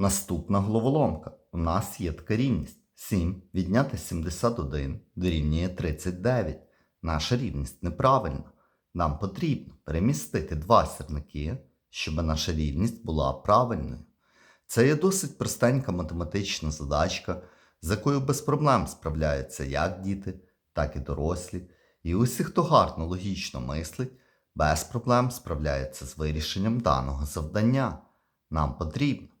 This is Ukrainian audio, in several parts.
Наступна головоломка. У нас є така рівність. 7 відняти 71 дорівнює 39. Наша рівність неправильна. Нам потрібно перемістити два сірники, щоб наша рівність була правильною. Це є досить простенька математична задачка, з якою без проблем справляються як діти, так і дорослі. І усі, хто гарно логічно мислить, без проблем справляється з вирішенням даного завдання. Нам потрібно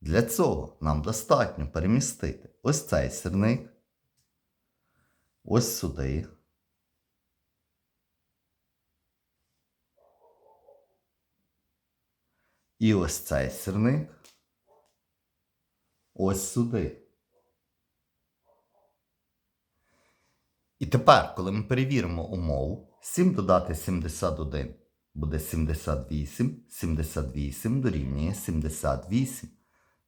Для цього нам достатньо перемістити ось цей сірник, ось сюди. І ось цей сірник ось сюди. І тепер, коли ми перевіримо умову, 7 додати 71 буде 78, 78 дорівнює 78.